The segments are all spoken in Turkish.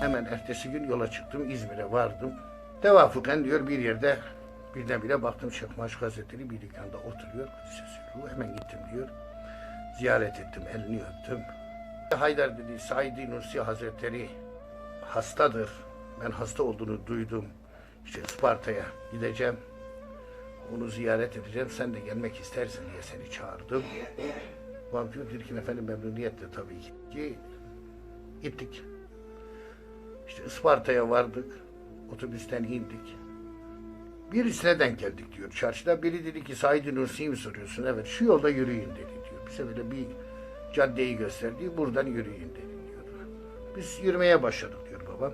Hemen ertesi gün yola çıktım. İzmir'e vardım. Tevafuken diyor bir yerde birdenbire baktım Şeyh Maşuk Hazretleri bir dükkanda oturuyor. Sesi hemen gittim diyor. Ziyaret ettim, elini öptüm. Haydar dedi, Said Nursi Hazretleri hastadır. Ben hasta olduğunu duydum. İşte Isparta'ya gideceğim. Onu ziyaret edeceğim. Sen de gelmek istersin diye seni çağırdım. Vampir ki efendim memnuniyetle tabii ki. Gittik. İşte Isparta'ya vardık. Otobüsten indik. Birisine denk geldik diyor çarşıda. Biri dedi ki Said Nursi'yi mi soruyorsun? Evet şu yolda yürüyün dedi diyor. Bize böyle bir caddeyi gösterdi. Buradan yürüyün dedi diyor. Biz yürümeye başladık diyor babam.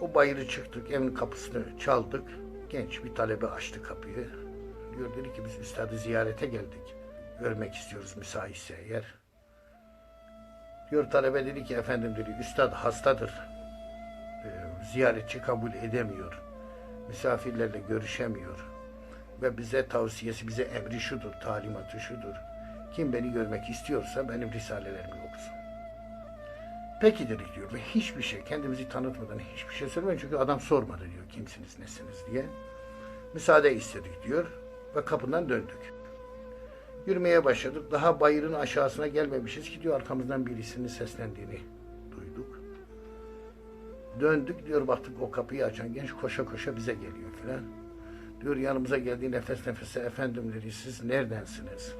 O bayırı çıktık. Evin kapısını çaldık. Genç bir talebe açtı kapıyı. Diyor dedi ki biz üstadı ziyarete geldik. Görmek istiyoruz müsaitse eğer. Diyor talebe dedi ki efendim dedi üstad hastadır. Ee, ziyaretçi kabul edemiyor. Misafirlerle görüşemiyor. Ve bize tavsiyesi, bize emri şudur, talimatı şudur. Kim beni görmek istiyorsa benim risalelerimi okusun. Peki dedik diyor ve hiçbir şey kendimizi tanıtmadan hiçbir şey söylemeyin çünkü adam sormadı diyor kimsiniz nesiniz diye. Müsaade istedik diyor ve kapından döndük. Yürümeye başladık. Daha bayırın aşağısına gelmemişiz ki diyor arkamızdan birisinin seslendiğini. Döndük diyor baktık o kapıyı açan genç koşa koşa bize geliyor filan. Diyor yanımıza geldiği nefes nefese efendim dedi siz neredensiniz?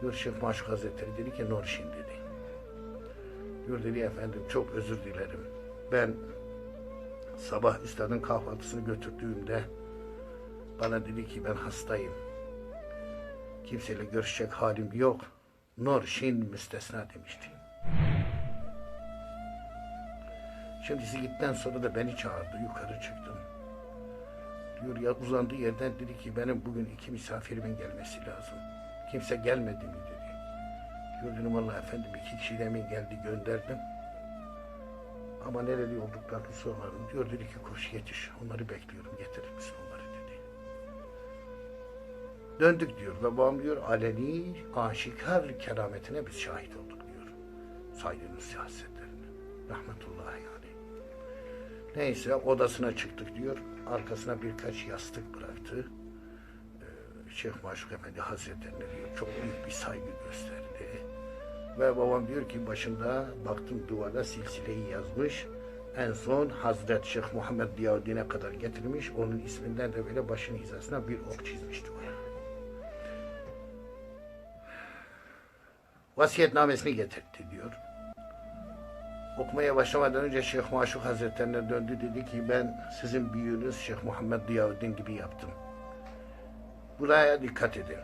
Diyor Şeyh Maşuk Hazretleri dedi ki Norşin dedi. Diyor dedi efendim çok özür dilerim. Ben sabah üstadın kahvaltısını götürdüğümde bana dedi ki ben hastayım. Kimseyle görüşecek halim yok. Norşin müstesna demişti. Şimdi siz gitten sonra da beni çağırdı. Yukarı çıktım. Diyor ya uzandığı yerden dedi ki benim bugün iki misafirimin gelmesi lazım. Kimse gelmedi mi dedi. Dedim Allah efendim iki kişi demin geldi gönderdim. Ama nereli olduklarını sormadım. Diyor dedi ki koş yetiş. Onları bekliyorum. Getirir misin onları dedi. Döndük diyor babam diyor aleni aşikar kerametine biz şahit olduk diyor. Saygın siyasetlerine. Rahmetullahi aleyh. Neyse odasına çıktık diyor. Arkasına birkaç yastık bıraktı. Ee, Şeyh Maşuk Efendi Hazretlerine diyor çok büyük bir saygı gösterdi. Ve babam diyor ki başında baktım duvara silsileyi yazmış. En son Hazret Şeyh Muhammed Diyavuddin'e kadar getirmiş. Onun isminden de böyle başın hizasına bir ok çizmiş duvara. Vasiyetnamesini getirtti diyor. Okumaya başlamadan önce Şeyh Maşuk Hazretlerine döndü dedi ki ben sizin büyüğünüz Şeyh Muhammed Diyavuddin gibi yaptım. Buraya dikkat edin.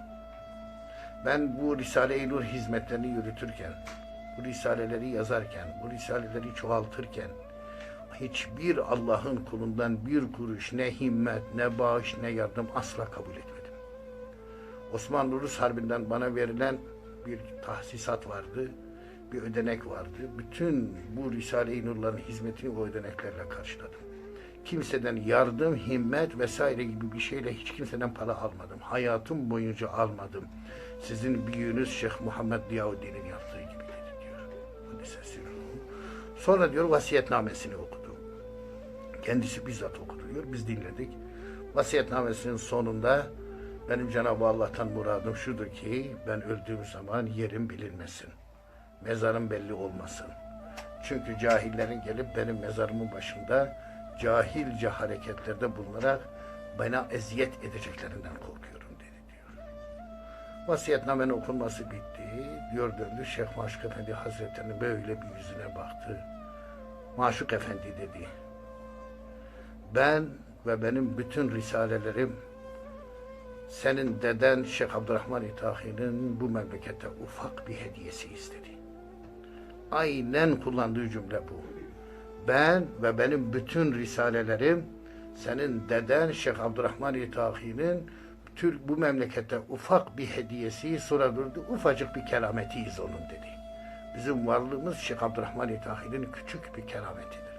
Ben bu Risale-i Nur hizmetlerini yürütürken, bu risaleleri yazarken, bu risaleleri çoğaltırken hiçbir Allah'ın kulundan bir kuruş ne himmet, ne bağış, ne yardım asla kabul etmedim. Osmanlı Rus Harbi'nden bana verilen bir tahsisat vardı, bir ödenek vardı. Bütün bu Risale-i Nur'ların hizmetini o ödeneklerle karşıladım. Kimseden yardım, himmet vesaire gibi bir şeyle hiç kimseden para almadım. Hayatım boyunca almadım. Sizin büyüğünüz Şeyh Muhammed Diyavuddin'in yaptığı gibi dedi diyor. Hadise sirruhu. Sonra diyor vasiyetnamesini okudu. Kendisi bizzat okudu diyor. Biz dinledik. Vasiyetnamesinin sonunda benim Cenab-ı Allah'tan muradım şudur ki ben öldüğüm zaman yerim bilinmesin. Mezarım belli olmasın. Çünkü cahillerin gelip benim mezarımın başında cahilce hareketlerde bulunarak bana eziyet edeceklerinden korkuyorum dedi diyor. Vasiyetnamenin okunması bitti. Diyor döndü Şeyh Maşuk Efendi Hazretleri'nin böyle bir yüzüne baktı. Maşuk Efendi dedi. Ben ve benim bütün risalelerim senin deden Şeyh Abdurrahman İtahi'nin bu memlekete ufak bir hediyesi istedi. Aynen kullandığı cümle bu. Ben ve benim bütün risalelerim senin deden Şeyh Abdurrahman İtahi'nin Türk bu memlekete ufak bir hediyesi sonra durdu ufacık bir kerametiyiz onun dedi. Bizim varlığımız Şeyh Abdurrahman İtahi'nin küçük bir kerametidir.